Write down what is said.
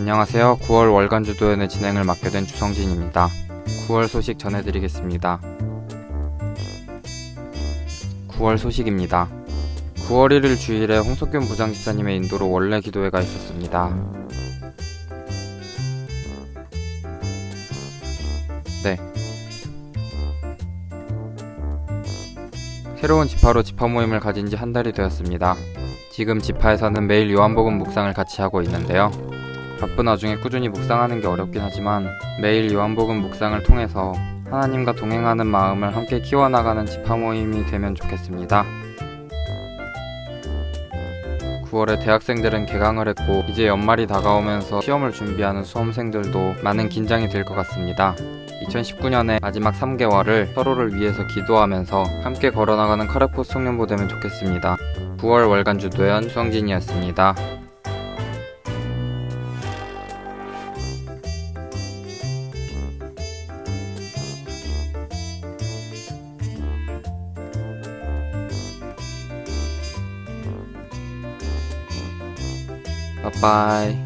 안녕하세요. 9월 월간 주도연의 진행을 맡게 된 주성진입니다. 9월 소식 전해드리겠습니다. 9월 소식입니다. 9월 1일 주일에 홍석균 부장집사님의 인도로 원래 기도회가 있었습니다. 네. 새로운 지파로 지파 모임을 가진 지 한 달이 되었습니다. 지금 지파에서는 매일 요한복음 묵상을 같이 하고 있는데요. 바쁜 와중에 꾸준히 묵상하는 게 어렵긴 하지만 매일 요한복음 묵상을 통해서 하나님과 동행하는 마음을 함께 키워나가는 지파 모임이 되면 좋겠습니다. 9월에 대학생들은 개강을 했고 이제 연말이 다가오면서 시험을 준비하는 수험생들도 많은 긴장이 될 것 같습니다. 2019년의 마지막 3개월을 서로를 위해서 기도하면서 함께 걸어나가는 카레포스 청년부 되면 좋겠습니다. 9월 월간 주도연 수성진이었습니다. 拜拜。